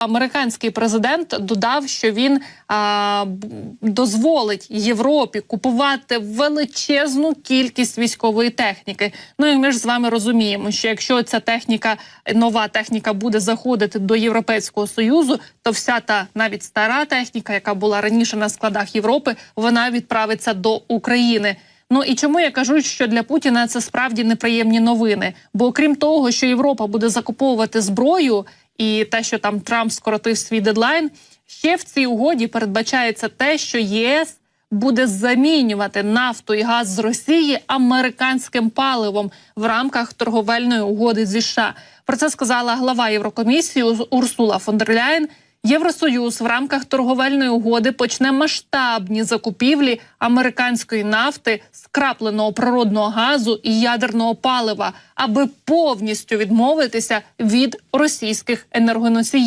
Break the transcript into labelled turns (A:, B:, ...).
A: Американський президент додав, що він а, дозволить Європі купувати величезну кількість військової техніки. Ну і ми ж з вами розуміємо, що якщо ця техніка, нова техніка буде заходити до Європейського союзу, то вся та навіть стара техніка, яка була раніше на складах Європи, вона відправиться до України. Ну і чому я кажу, що для Путіна це справді неприємні новини? Бо окрім того, що Європа буде закуповувати зброю, і те, що там Трамп скоротив свій дедлайн, ще в цій угоді передбачається те, що ЄС буде замінювати нафту і газ з Росії американським паливом в рамках торговельної угоди зі США. Про це сказала глава Єврокомісії Урсула фон дер Ляєн. Євросоюз в рамках торговельної угоди почне масштабні закупівлі американської нафти, скрапленого природного газу і ядерного палива, аби повністю відмовитися від російських енергоносіїв.